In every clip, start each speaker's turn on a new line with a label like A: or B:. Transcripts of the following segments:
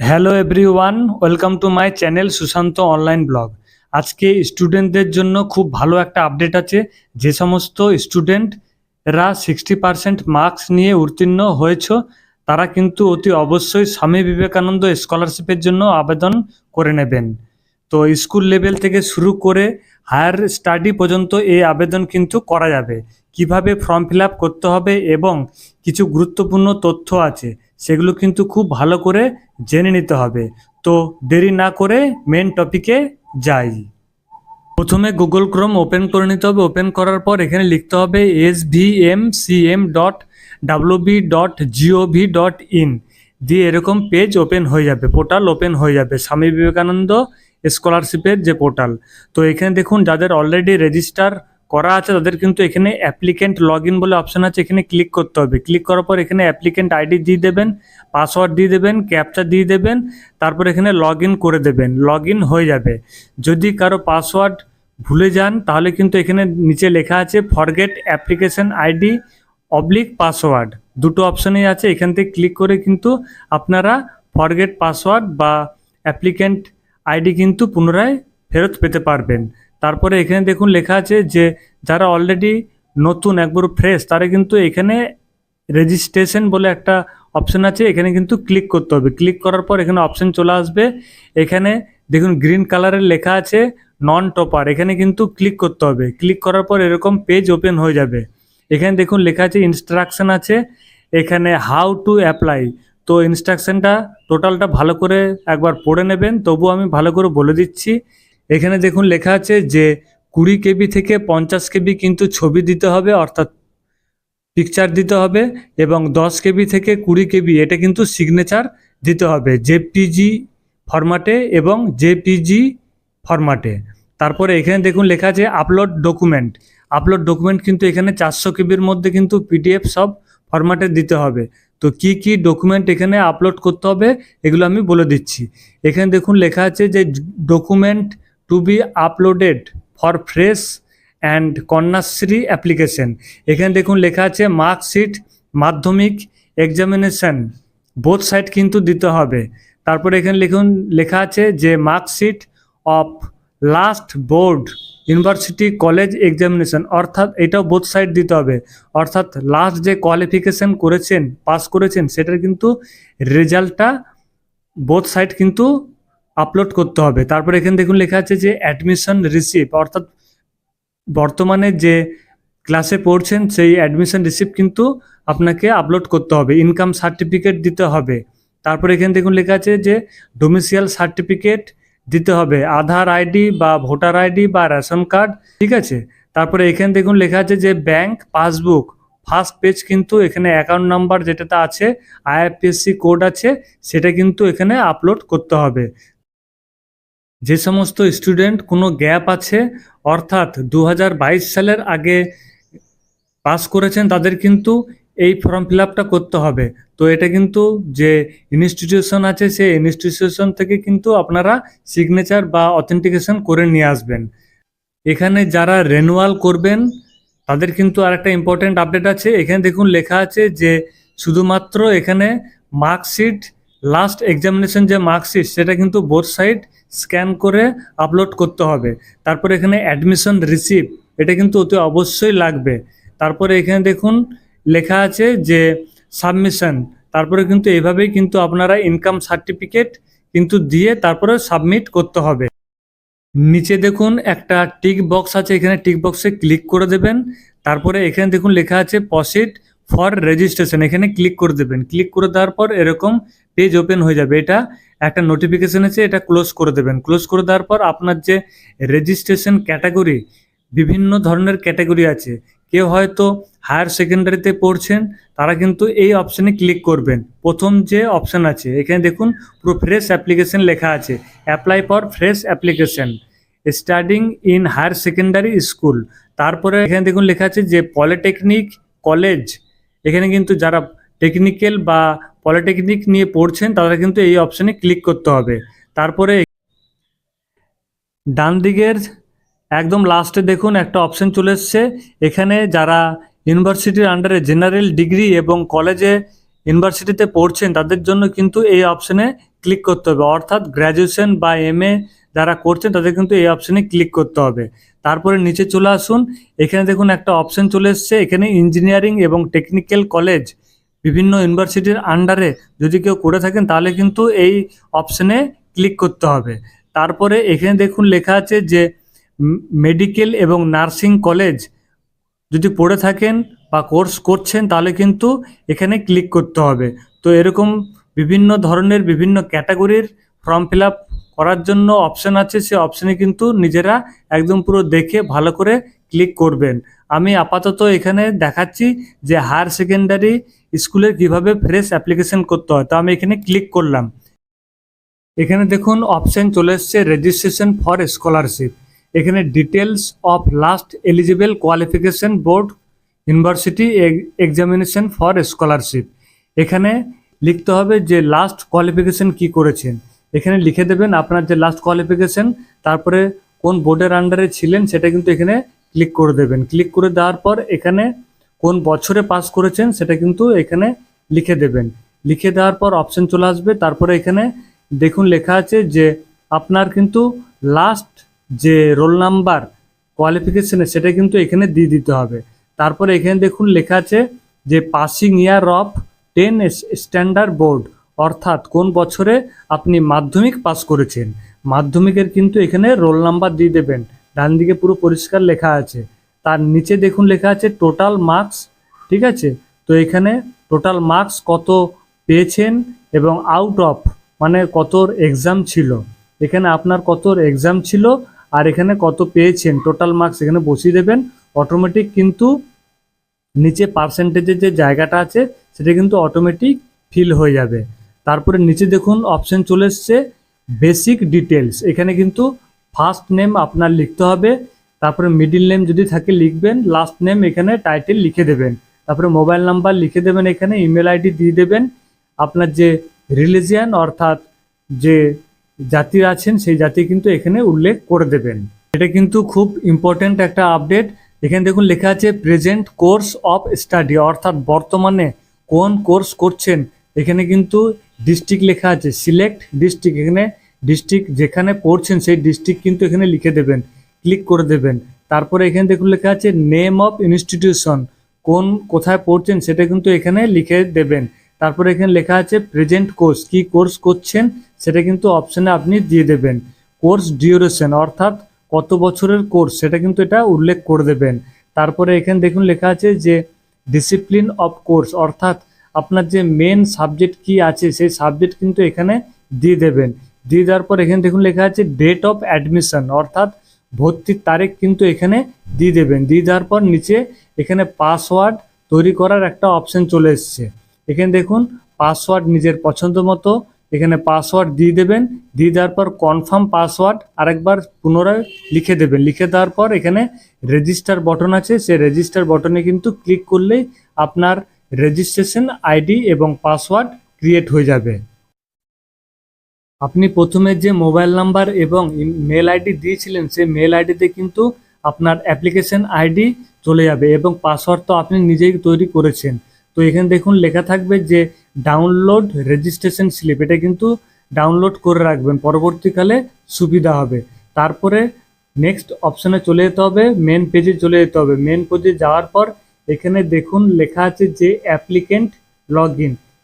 A: Hello everyone welcome to my channel Sushant online blog আজকে স্টুডেন্টদের জন্য খুব ভালো একটা আপডেট আছে। যে সমস্ত স্টুডেন্টরা সিক্সটি পার্সেন্ট মার্কস নিয়ে উত্তীর্ণ হয়েছ, তারা কিন্তু অতি অবশ্যই স্বামী বিবেকানন্দ স্কলারশিপের জন্য আবেদন করে নেবেন। তো স্কুল লেভেল থেকে শুরু করে হায়ার স্টাডি পর্যন্ত এই আবেদন কিন্তু করা যাবে। কীভাবে ফর্ম ফিল করতে হবে এবং কিছু গুরুত্বপূর্ণ তথ্য আছে। সেগুলো কিন্তু খুব ভালো করে জেনে নিতে হবে। তো দেরি না করে মেন টপিকে যাই। প্রথমে গুগল ক্রোম ওপেন করে নিতে হবে। ওপেন করার পর এখানে লিখতে হবে S V M C M dot W B dot G O V dot in দিয়ে এরকম পেজ ওপেন হয়ে যাবে পোর্টাল ওপেন হয়ে যাবে। স্বামী বিবেকানন্দ স্কলারশিপের যে পোর্টাল তো এখানে দেখুন, যাদের অলরেডি রেজিস্টার করা আছে, তাদের কিন্তু এখানে অ্যাপ্লিকেন্ট লগ ইন বলে অপশন আছে, এখানে ক্লিক করতে হবে। ক্লিক করার পর এখানে অ্যাপ্লিকেন্ট আইডি দিয়ে দেবেন পাসওয়ার্ড দিয়ে দেবেন ক্যাপচা দিয়ে দেবেন, তারপর এখানে লগ ইন করে দেবেন। লগ ইন হয়ে যাবে। যদি কারও পাসওয়ার্ড ভুলে যান, তাহলে কিন্তু এখানে নিচে লেখা আছে forget application ID oblique password দুটো অপশনই আছে, এখান থেকে ক্লিক করে কিন্তু আপনারা ফরগেট পাসওয়ার্ড বা অ্যাপ্লিকেন্ট আইডি কিন্তু পুনরায় ফেরত পেতে পারবেন। তারপরে এখানে দেখুন লেখা আছে যে যারা অলরেডি নতুন একবার ফ্রেশ তারা কিন্তু এখানে রেজিস্ট্রেশন বলে একটা অপশন আছে, এখানে কিন্তু ক্লিক করতে হবে। ক্লিক করার পর এখানে অপশন চলে আসবে। এখানে দেখুন গ্রিন কালারের লেখা আছে নন টপার এখানে কিন্তু ক্লিক করতে হবে। ক্লিক করার পর এরকম পেজ ওপেন হয়ে যাবে। এখানে দেখুন লেখা আছে ইনস্ট্রাকশন আছে, এখানে হাউ টু অ্যাপ্লাই তো ইনস্ট্রাকশনটা টোটালটা ভালো করে একবার পড়ে নেবেন তবু আমি ভালো করে বলে দিচ্ছি। এখানে দেখুন লেখা আছে যে কুড়ি কেবি থেকে পঞ্চাশ কেবি কিন্তু ছবি দিতে হবে, অর্থাৎ পিকচার দিতে হবে এবং দশ কেবি থেকে কুড়ি কেবি, এটা কিন্তু সিগনেচার দিতে হবে জেপিজি ফরম্যাটে এবং জেপিজি ফরম্যাটে তারপরে এখানে দেখুন লেখা আছে আপলোড ডকুমেন্ট আপলোড ডকুমেন্ট কিন্তু এখানে চারশো কেবির মধ্যে কিন্তু পিডিএফ সব ফরম্যাটে দিতে হবে। তো কি কি ডকুমেন্ট এখানে আপলোড করতে হবে, এগুলো আমি বলে দিচ্ছি। এখানে দেখুন লেখা আছে যে document to be uploaded for fresh and Kanyashree application এখানে দেখুন লেখা আছে মার্কশিট মাধ্যমিক এক্সামিনেশন বোথ সাইড কিন্তু দিতে হবে। তারপরে এখানে লিখুন, লেখা আছে যে marksheet of last board university college examination অর্থাৎ এটাও বোথ সাইড দিতে হবে। অর্থাৎ লাস্ট যে কোয়ালিফিকেশন করেছেন পাস করেছেন, সেটার কিন্তু রেজাল্টটা বোথ সাইড কিন্তু আপলোড করতে হবে। তারপরে এখানে দেখুন লেখা আছে যে অ্যাডমিশন রিসিপ্ট অর্থাৎ বর্তমানে যে ক্লাসে পড়ছেন সেই অ্যাডমিশন রিসিপ্ট কিন্তু আপনাকে আপলোড করতে হবে। ইনকাম সার্টিফিকেট দিতে হবে। তারপরে এখানে দেখুন লেখা আছে যে ডোমিসিয়াল সার্টিফিকেট দিতে হবে। আধার আইডি বা ভোটার আইডি বা রেশন কার্ড ঠিক আছে? তারপরে এখানে দেখুন লেখা আছে যে ব্যাংক পাসবুক ফার্স্ট পেজ কিন্তু এখানে অ্যাকাউন্ট নাম্বার যেটাতে আছে আইএফএসসি কোড আছে, সেটা কিন্তু এখানে আপলোড করতে হবে। যে সমস্ত স্টুডেন্ট কোনো গ্যাপ আছে, অর্থাৎ দু হাজার বাইশ সালের আগে পাস করেছেন, তাদের কিন্তু এই ফর্ম ফিল আপটা করতে হবে। তো এটা কিন্তু যে ইনস্টিটিউশন আছে, সেই ইনস্টিটিউশন থেকে কিন্তু আপনারা সিগনেচার বা অথেন্টিকেশন করে নিয়ে আসবেন। এখানে যারা রেনুয়াল করবেন, তাদের কিন্তু আরেকটা ইম্পর্টেন্ট আপডেট আছে। এখানে দেখুন লেখা আছে যে শুধুমাত্র এখানে মার্কশিট, লাস্ট এক্সামিনেশন যে মার্কশিট, সেটা কিন্তু বোর্ড সাইড স্ক্যান করে আপলোড করতে হবে। তারপরে এখানে অ্যাডমিশন রিসিপ্ট এটা কিন্তু অতি অবশ্যই লাগবে। তারপরে এখানে দেখুন, লেখা আছে যে সাবমিশন তারপরে কিন্তু এইভাবেই কিন্তু আপনারা ইনকাম সার্টিফিকেট কিন্তু দিয়ে তারপরে সাবমিট করতে হবে। নিচে দেখুন, একটা টিক বক্স আছে, এখানে টিক বক্সে ক্লিক করে দেবেন। তারপরে এখানে দেখুন, লেখা আছে প্রসিড ফর রেজিস্ট্রেশন এখানে ক্লিক করে দেবেন। ক্লিক করে দেওয়ার পর এরকম পেজ ওপেন হয়ে যাবে। এটা একটা নোটিফিকেশন আছে এটা ক্লোজ করে দেবেন। ক্লোজ করে দেওয়ার পর আপনার যে রেজিস্ট্রেশন ক্যাটাগরি বিভিন্ন ধরনের ক্যাটাগরি আছে, কেউ হয়তো হায়ার সেকেন্ডারিতে পড়ছেন, তারা কিন্তু এই অপশানে ক্লিক করবেন। প্রথম যে অপশান আছে, এখানে দেখুন পুরো ফ্রেশ অ্যাপ্লিকেশন লেখা আছে apply for fresh application studying in higher secondary school তারপরে এখানে দেখুন লেখা আছে যে পলিটেকনিক কলেজ এখানে কিন্তু যারা টেকনিক্যাল বা পলিটেকনিক নিয়ে পড়ছেন তারা কিন্তু এই অপশানে ক্লিক করতে হবে। তারপরে ডান দিকের একদম লাস্টে দেখুন একটা অপশন চলে এসছে। এখানে যারা ইউনিভার্সিটির আন্ডারে জেনারেল ডিগ্রি এবং কলেজে ইউনিভার্সিটিতে পড়ছেন, তাদের জন্য কিন্তু এই অপশনে ক্লিক করতে হবে। অর্থাৎ গ্র্যাজুয়েশন বা এম যারা করছেন, তাদের কিন্তু এই অপশনে ক্লিক করতে হবে। তারপরে নিচে চলে আসুন। এখানে দেখুন একটা অপশন চলে এসছে। এখানে ইঞ্জিনিয়ারিং এবং টেকনিক্যাল কলেজ বিভিন্ন ইউনিভার্সিটির আন্ডারে যদি কেউ করে থাকেন, তাহলে কিন্তু এই অপশনে ক্লিক করতে হবে। তারপরে এখানে দেখুন লেখা আছে যে মেডিকেল এবং নার্সিং কলেজ যদি পড়ে থাকেন বা কোর্স করছেন, তাহলে কিন্তু এখানে ক্লিক করতে হবে। তো এরকম বিভিন্ন ধরনের বিভিন্ন ক্যাটাগরির ফর্ম ফিল করার জন্য অপশান আছে, সে অপশানে কিন্তু নিজেরা একদম পুরো দেখে ভালো করে ক্লিক করবেন। আমি আপাতত এখানে দেখাচ্ছি যে হায়ার সেকেন্ডারি স্কুলের কীভাবে ফ্রেশ অ্যাপ্লিকেশন করতে হয়, তো আমি এখানে ক্লিক করলাম। এখানে দেখুন অপশন চলে এসছে রেজিস্ট্রেশন ফর স্কলারশিপ এখানে details of last eligible qualification board university examination for scholarship এখানে লিখতে হবে যে লাস্ট কোয়ালিফিকেশন কি করেছেন। এখানে লিখে দেবেন আপনার যে লাস্ট কোয়ালিফিকেশন তারপরে কোন বোর্ডের আন্ডারে ছিলেন, সেটা কিন্তু এখানে ক্লিক করে দেবেন। ক্লিক করে দেওয়ার পর এখানে কোন বছরে পাস করেছেন সেটা কিন্তু এখানে লিখে দেবেন। লিখে দেওয়ার পর অপশন চলে আসবে। তারপরে এখানে দেখুন লেখা আছে যে আপনার কিন্তু লাস্ট যে রোল নাম্বার কোয়ালিফিকেশনে সেটা কিন্তু এখানে দিয়ে দিতে হবে। তারপরে এখানে দেখুন লেখা আছে যে passing year of ten standard board অর্থাৎ কোন বছরে আপনি মাধ্যমিক পাস করেছেন। মাধ্যমিকের কিন্তু এখানে রোল নাম্বার দিয়ে দেবেন। ডান দিকে পুরো পরিষ্কার লেখা আছে। তার নিচে দেখুন লেখা আছে টোটাল মার্কস ঠিক আছে? তো এখানে টোটাল মার্কস কত পেয়েছেন এবং আউট অফ মানে কতর এক্সাম ছিল? এখানে আপনার কতর এক্সাম ছিল আর এখানে কত পেয়েছেন? টোটাল মার্কস এখানে বসিয়ে দেবেন। অটোমেটিক কিন্তু নিচে পার্সেন্টেজের যে জায়গাটা আছে, সেটা কিন্তু অটোমেটিক ফিল হয়ে যাবে। তারপরে নিচে দেখুন অপশন চলে এসছে বেসিক ডিটেলস এখানে কিন্তু ফার্স্ট নেম আপনার লিখতে হবে। তারপরে মিডিল নেম যদি থাকে লিখবেন লাস্ট নেম এখানে টাইটেল লিখে দেবেন। তারপরে মোবাইল নাম্বার লিখে দেবেন এখানে ইমেল আইডি দিয়ে দেবেন। আপনার যে রিলিজিয়ান অর্থাৎ যে জাতি আছেন, সেই জাতি কিন্তু এখানে উল্লেখ করে দেবেন। এটা কিন্তু খুব ইম্পর্ট্যান্ট একটা আপডেট এখানে দেখুন লেখা আছে প্রেজেন্ট কোর্স অফ স্টাডি অর্থাৎ বর্তমানে কোন কোর্স করছেন। এখানে কিন্তু ডিস্ট্রিক্ট লেখা আছে সিলেক্ট ডিস্ট্রিক্ট এখানে ডিস্ট্রিক্ট যেখানে পড়ছেন, সেই ডিস্ট্রিক্ট কিন্তু এখানে লিখে দেবেন। ক্লিক করে দেবেন। তারপরে এখানে দেখুন লেখা আছে নেম অফ ইনস্টিটিউশন কোন কোথায় পড়ছেন সেটা কিন্তু এখানে লিখে দেবেন। তারপরে এখানে লেখা আছে প্রেজেন্ট কোর্স কি কোর্স করছেন সেটা কিন্তু অপশানে আপনি দিয়ে দেবেন। কোর্স ডিউরেশন অর্থাৎ কত বছরের কোর্স সেটা কিন্তু এটা উল্লেখ করে দেবেন। তারপরে এখানে দেখুন লেখা আছে যে ডিসিপ্লিন অফ কোর্স অর্থাৎ আপনার যে মেন সাবজেক্ট কি আছে, সেই সাবজেক্ট কিন্তু এখানে দিয়ে দেবেন। দিয়ে দেওয়ার পর এখানে দেখুন লেখা আছে ডেট অফ অ্যাডমিশন অর্থাৎ ভর্তির তারিখ কিন্তু এখানে দিয়ে দেবেন। দিয়ে দেওয়ার পর নিচে এখানে পাসওয়ার্ড তৈরি করার একটা অপশন চলে এসছে। এখানে দেখুন পাসওয়ার্ড নিজের পছন্দ মতো, এখানে পাসওয়ার্ড দিয়ে দেবেন। দিয়ে দেওয়ার পর কনফার্ম পাসওয়ার্ড আরেকবার পুনরায় লিখে দেবেন। লিখে দেওয়ার পর এখানে রেজিস্টার বটন আছে। সেই রেজিস্টার বটনে কিন্তু ক্লিক করলেই আপনার রেজিস্ট্রেশন আইডি এবং পাসওয়ার্ড ক্রিয়েট হয়ে যাবে। আপনি প্রথমে যে মোবাইল নাম্বার এবং মেল আইডি দিয়েছিলেন, সেই মেল আইডিতে কিন্তু আপনার অ্যাপ্লিকেশন আইডি চলে যাবে এবং পাসওয়ার্ড তো আপনি নিজেই তৈরি করেছেন। তো এখানে দেখুন, লেখা থাকবে যে ডাউনলোড রেজিস্ট্রেশন স্লিপ। এটা কিন্তু ডাউনলোড করে রাখবেন, পরবর্তীকালে সুবিধা হবে। তারপরে নেক্সট অপশানে চলে যেতে হবে, মেন পেজে চলে যেতে হবে। মেন পেজে যাওয়ার পর এখানে দেখুন, লেখা আছে যে অ্যাপ্লিকেন্ট লগ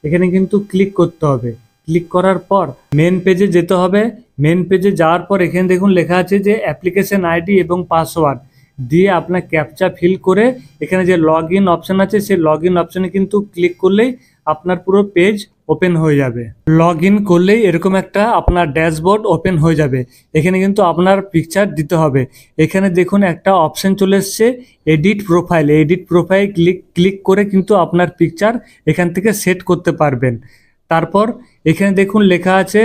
A: এখানে কিন্তু ক্লিক করতে হবে। ক্লিক করার পর মেন পেজে যেতে হবে। মেন পেজে যাওয়ার পর এখানে দেখুন লেখা আছে যে অ্যাপ্লিকেশন আইডি এবং পাসওয়ার্ড দিয়ে আপনার ক্যাপচা ফিল করে এখানে যে লগ ইন অপশান আছে, সেই লগ ইন অপশানে কিন্তু ক্লিক করলেই আপনার পুরো পেজ ওপেন হয়ে যাবে। লগ ইন করলেই এরকম একটা আপনার ড্যাশবোর্ড ওপেন হয়ে যাবে। এখানে কিন্তু আপনার পিকচার দিতে হবে। এখানে দেখুন একটা অপশন চলে এসছে edit profile edit profile click click করে কিন্তু আপনার পিকচার এখান থেকে সেট করতে পারবেন। তারপর এখানে দেখুন লেখা আছে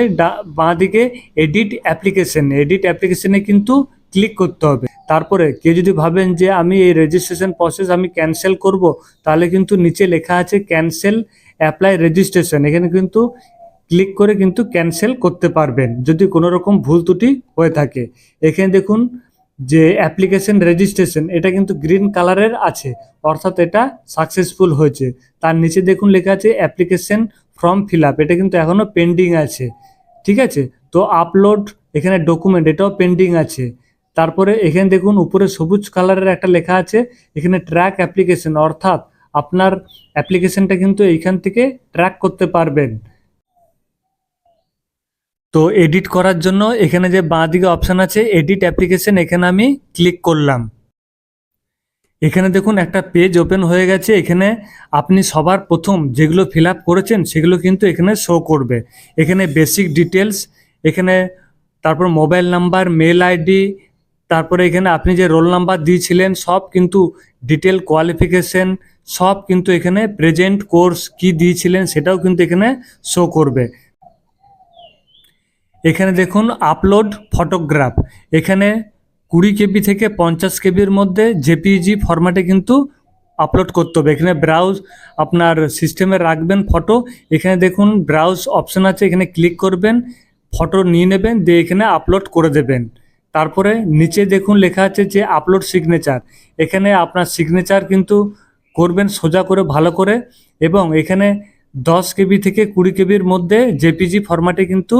A: বাঁ দিকে এডিট অ্যাপ্লিকেশন এডিট অ্যাপ্লিকেশনে কিন্তু ক্লিক করতে হবে। তারপরে কেউ যদি ভাবেন যে আমি এই রেজিস্ট্রেশন প্রসেস আমি ক্যান্সেল করব, তাহলে কিন্তু নিচে লেখা আছে ক্যান্সেল অ্যাপ্লাই রেজিস্ট্রেশন এখানে কিন্তু ক্লিক করে কিন্তু ক্যান্সেল করতে পারবেন, যদি কোনো রকম ভুল ত্রুটি হয়ে থাকে। এখানে দেখুন যে অ্যাপ্লিকেশন রেজিস্ট্রেশন এটা কিন্তু গ্রিন কালারের আছে, অর্থাৎ এটা সাকসেসফুল হয়েছে। তার নিচে দেখুন লেখা আছে অ্যাপ্লিকেশন ফর্ম ফিল আপ এটা কিন্তু এখনও পেন্ডিং আছে, ঠিক আছে? তো আপলোড এখানে ডকুমেন্ট এটাও পেন্ডিং আছে। তারপরে এখানে দেখুন উপরে সবুজ কালারের একটা লেখা আছে, এখানে ট্র্যাক অ্যাপ্লিকেশন অর্থাৎ আপনার অ্যাপ্লিকেশনটা কিন্তু এইখান থেকে ট্র্যাক করতে পারবেন। তো এডিট করার জন্য এখানে যে বাঁ দিকে অপশান আছে এডিট অ্যাপ্লিকেশন এখানে আমি ক্লিক করলাম। এখানে দেখুন একটা পেজ ওপেন হয়ে গেছে, এখানে আপনি সবার প্রথম যেগুলো ফিল করেছেন, সেগুলো কিন্তু এখানে শো করবে। এখানে বেসিক ডিটেলস এখানে তারপর মোবাইল নাম্বার মেল আইডি তারপরে এখানে আপনি যে রোল নাম্বার দিয়েছিলেন, সব কিন্তু ডিটেল কোয়ালিফিকেশন সব কিন্তু এখানে প্রেজেন্ট কোর্স কি দিয়েছিলেন, সেটাও কিন্তু এখানে শো করবে। এখানে দেখুন আপলোড ফটোগ্রাফ এখানে কুড়ি কেবি থেকে পঞ্চাশ কেবির মধ্যে জেপিজি ফরম্যাটে কিন্তু আপলোড করতে হবে। এখানে ব্রাউজ আপনার সিস্টেমে রাখবেন ফটো এখানে দেখুন ব্রাউজ অপশান আছে, এখানে ক্লিক করবেন ফটো নিয়ে নেবেন, দিয়ে এখানে আপলোড করে দেবেন। তারপরে নিচে দেখুন লেখা আছে যে আপলোড সিগনেচার এখানে আপনার সিগনেচার কিন্তু করবেন সোজা করে, ভালো করে। এবং এখানে দশ কেবি থেকে কুড়ি কেবির মধ্যে জেপিজি ফরম্যাটে কিন্তু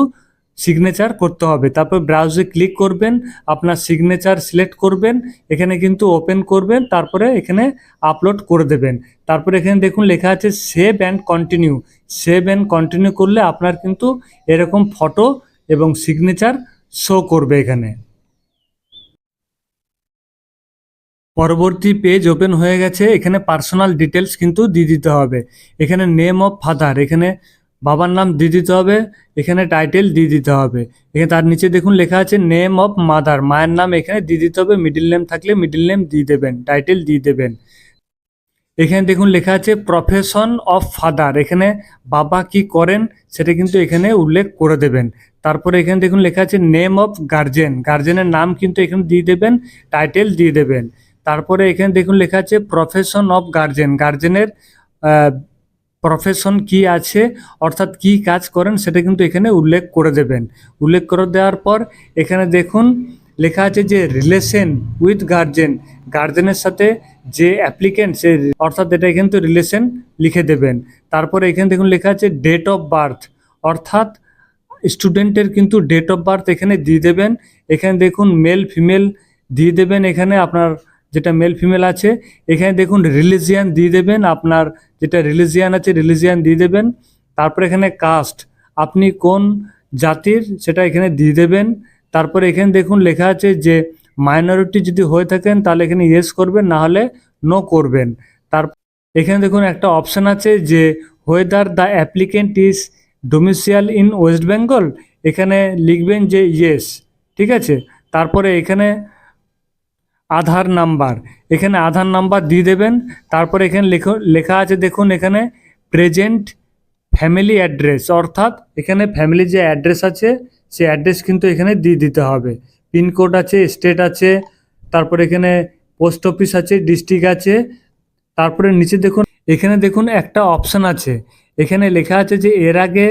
A: সিগনেচার করতে হবে। তারপর ব্রাউজে ক্লিক করবেন, আপনার সিগনেচার সিলেক্ট করবেন, এখানে কিন্তু ওপেন করবেন, তারপরে এখানে আপলোড করে দেবেন। তারপরে এখানে দেখুন লেখা আছে save and continue save and continue করলে আপনার কিন্তু এরকম ফটো এবং সিগনেচার শো করবে এখানে। পরবর্তী পেজ ওপেন হয়ে গেছে, এখানে পার্সোনাল ডিটেলস কিন্তু দিয়ে দিতে হবে। এখানে নেম অফ ফাদার এখানে বাবার নাম দিয়ে দিতে হবে, এখানে টাইটেল দিয়ে দিতে হবে। এখানে তার নিচে দেখুন লেখা আছে নেম অফ মাদার মায়ের নাম এখানে দিয়ে দিতে হবে মিডিল নেম থাকলে মিডিল নেম দিয়ে দেবেন টাইটেল দিয়ে দেবেন। এখানে দেখুন লেখা আছে প্রফেশন অফ ফাদার এখানে বাবা কি করেন সেটা কিন্তু এখানে উল্লেখ করে দেবেন। তারপরে এখানে দেখুন লেখা আছে নেম অফ গার্জেন গার্জেনের নাম কিন্তু এখানে দিয়ে দেবেন টাইটেল দিয়ে দেবেন। তারপরে এখানে দেখুন লেখা আছে প্রফেশন অফ গার্জেন গার্জেনের প্রফেশন কি আছে, অর্থাৎ কি কাজ করেন সেটা কিন্তু এখানে উল্লেখ করে দেবেন। উল্লেখ করে দেওয়ার পর এখানে দেখুন, লেখা আছে যে রিলেশন উইথ গার্জেন গার্জেনের সাথে যে অ্যাপ্লিকেন্ট সে অর্থাৎ এটা কিন্তু রিলেশন লিখে দেবেন। তারপরে এখানে দেখুন লেখা আছে ডেট অফ বার্থ অর্থাৎ স্টুডেন্টের কিন্তু ডেট অফ বার্থ এখানে দিয়ে দেবেন। এখানে দেখুন মেল ফিমেল দিয়ে দেবেন। এখানে আপনার যেটা মেল ফিমেল আছে, এখানে দেখুন রিলিজিয়ান দিয়ে দেবেন, আপনার যেটা রিলিজিয়ান আছে রিলিজিয়ান দিয়ে দেবেন। তারপরে এখানে কাস্ট আপনি কোন জাতির সেটা এখানে দিয়ে দেবেন। তারপরে এখানে দেখুন লেখা আছে যে মাইনরিটি যদি হয়ে থাকেন, তাহলে এখানে ইয়েস করবেন, না হলে নো করবেন। তার এখানে দেখুন একটা অপশান আছে যে whether the applicant is domicile in West Bengal এখানে লিখবেন যে ইয়েস ঠিক আছে? তারপরে এখানে আধার নাম্বার। এখানে আধার নাম্বার দিয়ে দেবেন, তারপরে এখানে লেখো আছে দেখুন এখানে প্রেজেন্ট ফ্যামিলি অ্যাড্রেস অর্থাৎ এখানে ফ্যামিলি যে অ্যাড্রেস আছে, সে অ্যাড্রেস কিন্তু এখানে দিয়ে দিতে হবে। পিনকোড আছে স্টেট আছে, তারপরে এখানে পোস্ট অফিস আছে ডিস্ট্রিক্ট আছে, তারপরে নিচে দেখুন, এখানে দেখুন একটা অপশান আছে। এখানে লেখা আছে যে এর আগে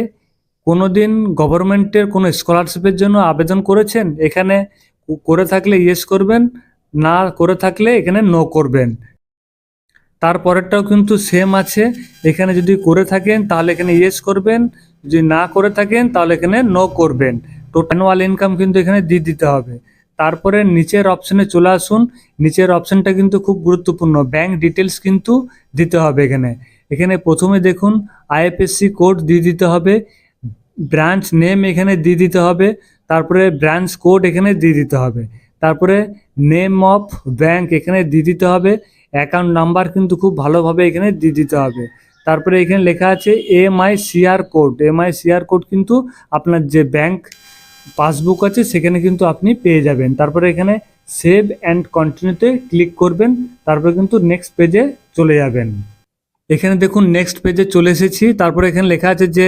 A: কোনো দিন গভর্নমেন্টের কোনো স্কলারশিপের জন্য আবেদন করেছেন? এখানে করে থাকলে ইয়েস করবেন না করে থাকলে এখানে নো করবেন। তারপরেরটাও কিন্তু সেম আছে। এখানে যদি করে থাকেন, তাহলে এখানে ইয়েস করবেন। যদি না করে থাকেন, তাহলে এখানে নো করবেন। অ্যানুয়াল ইনকাম কিন্তু এখানে দিয়ে দিতে হবে। তারপরে নিচের অপশানে চলে আসুন। নিচের অপশানটা কিন্তু খুব গুরুত্বপূর্ণ। ব্যাংক ডিটেলস কিন্তু দিতে হবে এখানে। এখানে প্রথমে দেখুন আইএফএসসি কোড দিয়ে দিতে হবে। ব্রাঞ্চ নেম এখানে দিয়ে দিতে হবে। তারপরে ব্রাঞ্চ কোড এখানে দিয়ে দিতে হবে। তারপরে নেম অফ ব্যাংক এখানে দিয়ে দিতে হবে। অ্যাকাউন্ট নাম্বার কিন্তু খুব ভালোভাবে এখানে দিয়ে দিতে হবে। তারপরে এখানে লেখা আছে M I CR code M I CR code কিন্তু আপনার যে ব্যাংক পাসবুক আছে, সেখানে কিন্তু আপনি পেয়ে যাবেন। তারপরে এখানে সেভ অ্যান্ড কন্টিনিউতে ক্লিক করবেন। তারপরে কিন্তু নেক্সট পেজে চলে যাবেন। এখানে দেখুন নেক্সট পেজে চলে এসেছি। তারপরে এখানে লেখা আছে যে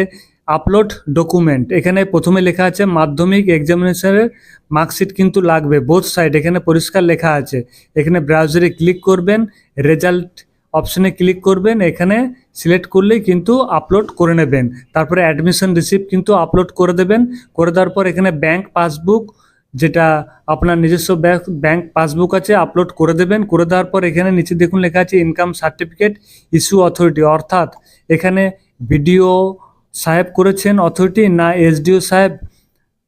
A: আপলোড ডকুমেন্ট এখানে প্রথমে লেখা আছে, মাধ্যমিক এক্সামিনেশনের মার্কশিট কিন্তু লাগবে। বোথ সাইড এখানে পরিষ্কার লেখা আছে। এখানে ব্রাউজারে ক্লিক করবেন রেজাল্ট অপশনে ক্লিক করবেন, এখানে সিলেক্ট করলেই কিন্তু আপলোড করে নেবেন। তারপরে অ্যাডমিশন রিসিপ্ট কিন্তু আপলোড করে দেবেন। করে দেওয়ার পর এখানে ব্যাংক পাসবুক যেটা আপনার নিজস্ব ব্যাংক পাসবুক আছে আপলোড করে দেবেন। করে দেওয়ার পর এখানে নিচে দেখুন লেখা আছে ইনকাম সার্টিফিকেট ইস্যু অথরিটি অর্থাৎ এখানে বিডিও সাহেব করেছেন অথরিটি না এসডিও সাহেব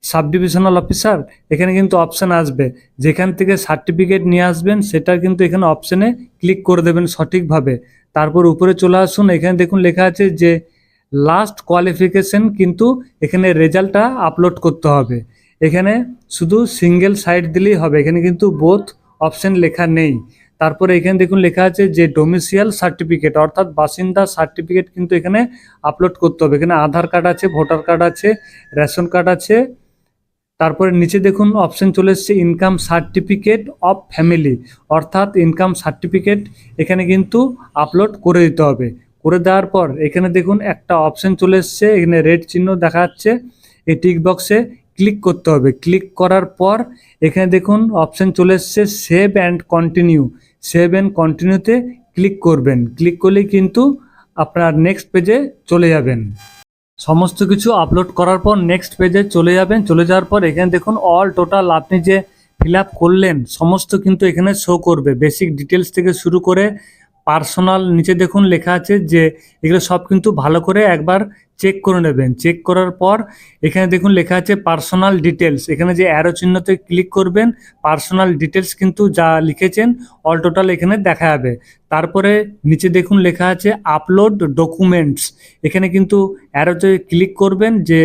A: সাব ডিভিশনাল অফিসার এখানে কিন্তু অপশান আসবে। যেখান থেকে সার্টিফিকেট নিয়ে আসবেন, সেটা কিন্তু এখানে অপশানে ক্লিক করে দেবেন সঠিকভাবে। তারপর উপরে চলে আসুন, এখানে দেখুন লেখা আছে যে লাস্ট কোয়ালিফিকেশন কিন্তু এখানে রেজাল্টটা আপলোড করতে হবে। এখানে শুধু সিঙ্গেল সাইড দিলেই হবে, এখানে কিন্তু বোথ অপশান লেখা নেই। তারপরে এখানে দেখুন লেখা আছে যে ডোমিসিয়াল সার্টিফিকেট অর্থাৎ বাসিন্দা সার্টিফিকেট কিন্তু এখানে আপলোড করতে হবে। এখানে আধার কার্ড আছে ভোটার কার্ড আছে রেশন কার্ড আছে। তারপরে নিচে দেখুন অপশন চলে এসছে ইনকাম সার্টিফিকেট অফ ফ্যামিলি অর্থাৎ ইনকাম সার্টিফিকেট এখানে কিন্তু আপলোড করে দিতে হবে। করে দেওয়ার পর এখানে দেখুন একটা অপশন চলে এসছে, এখানে রেড চিহ্ন দেখা যাচ্ছে। এই টিক বক্সে ক্লিক করতে হবে। ক্লিক করার পর এখানে দেখুন অপশন চলে এসছে save and continue save and কন্টিনিউতে ক্লিক করবেন। ক্লিক করলেই কিন্তু আপনার নেক্সট পেজে চলে যাবেন। সমস্ত কিছু আপলোড করার পর নেক্সট পেজে চলে যাবেন। চলে যাওয়ার পর এখানে দেখুন অল টোটাল আপনি যে ফিল করলেন, সমস্ত কিন্তু এখানে শো করবে। বেসিক ডিটেলস থেকে শুরু করে পার্সোনাল নিচে দেখুন লেখা আছে যে এগুলো সব কিন্তু ভালো করে একবার চেক করে নেবেন। চেক করার পর এখানে দেখুন লেখা আছে পার্সোনাল ডিটেলস এখানে যে অ্যারো চিহ্নতে ক্লিক করবেন, পার্সোনাল ডিটেলস কিন্তু যা লিখেছেন অল টোটাল এখানে দেখা যাবে। তারপরে নিচে দেখুন লেখা আছে আপলোড ডকুমেন্টস এখানে কিন্তু অ্যারোতে ক্লিক করবেন যে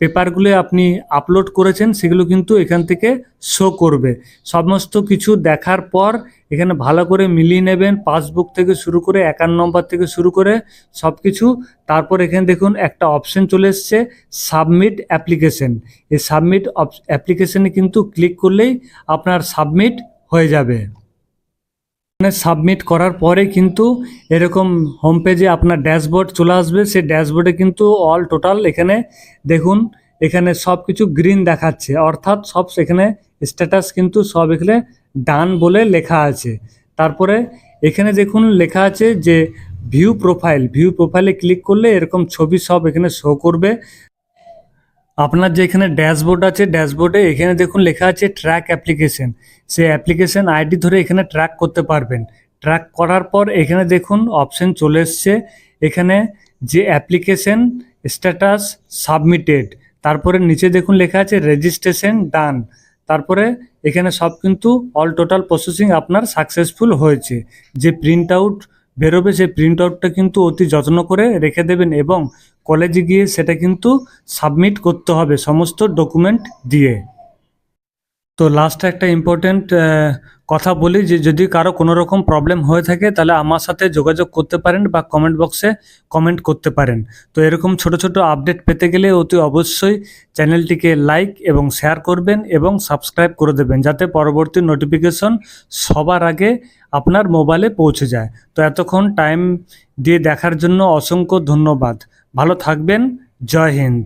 A: পেপারগুলো আপনি আপলোড করেছেন, সেগুলো কিন্তু এখান থেকে শো করবে। সমস্ত কিছু দেখার পর এখানে ভালো করে মিলিয়ে নেবেন পাসবুক থেকে শুরু করে অ্যাকাউন্ট নম্বর থেকে শুরু করে সব কিছু তারপর এখানে দেখুন একটা অপশন চলে এসছে সাবমিট অ্যাপ্লিকেশন এই সাবমিট অ্যাপ্লিকেশনে কিন্তু ক্লিক করলেই আপনার সাবমিট হয়ে যাবে। সাবমিট করার পরে কিন্তু এরকম হোম পেজে আপনার ড্যাশবোর্ড চলে আসবে। সেই ড্যাশবোর্ডে কিন্তু অল টোটাল এখানে দেখুন, এখানে সব কিছু গ্রিন দেখাচ্ছে। অর্থাৎ সব এখানে স্ট্যাটাস কিন্তু সব এখানে ডান বলে লেখা আছে। তারপরে এখানে দেখুন লেখা আছে যে ভিউ প্রোফাইল ভিউ প্রোফাইলে ক্লিক করলে এরকম ছবি সব এখানে শো করবে। আপনার যে এখানে ড্যাশবোর্ড আছে, ড্যাশবোর্ডে এখানে দেখুন লেখা আছে ট্র্যাক অ্যাপ্লিকেশন। সেই অ্যাপ্লিকেশন আইডি ধরে এখানে ট্র্যাক করতে পারবেন। ট্র্যাক করার পর এখানে দেখুন অপশন চলে এসছে। এখানে যে অ্যাপ্লিকেশন স্ট্যাটাস সাবমিটেড, তারপরে নিচে দেখুন লেখা আছে রেজিস্ট্রেশন ডান, তারপরে এখানে সব কিন্তু অল টোটাল প্রসেসিং আপনার সাকসেসফুল হয়েছে। যে প্রিন্ট আউট বেরোবে, সেই প্রিন্ট আউটটা কিন্তু অতি যত্ন করে রেখে দেবেন এবং কলেজে গিয়ে সেটা কিন্তু সাবমিট করতে হবে সমস্ত ডকুমেন্ট দিয়ে। তো লাস্টে একটা ইম্পর্টেন্ট কথা বলি যে যদি কারও কোনো রকম প্রবলেম হয়ে থাকে তাহলে আমার সাথে যোগাযোগ করতে পারেন বা কমেন্ট বক্সে কমেন্ট করতে পারেন। তো এরকম ছোট ছোট আপডেট পেতে গেলে অতি অবশ্যই চ্যানেলটিকে লাইক এবং শেয়ার করবেন এবং সাবস্ক্রাইব করে দেবেন যাতে পরবর্তী নোটিফিকেশন সবার আগে আপনার মোবাইলে পৌঁছে যায়। তো এতক্ষণ টাইম দিয়ে দেখার জন্য অসংখ্য ধন্যবাদ। ভালো থাকবেন জয় হিন্দ।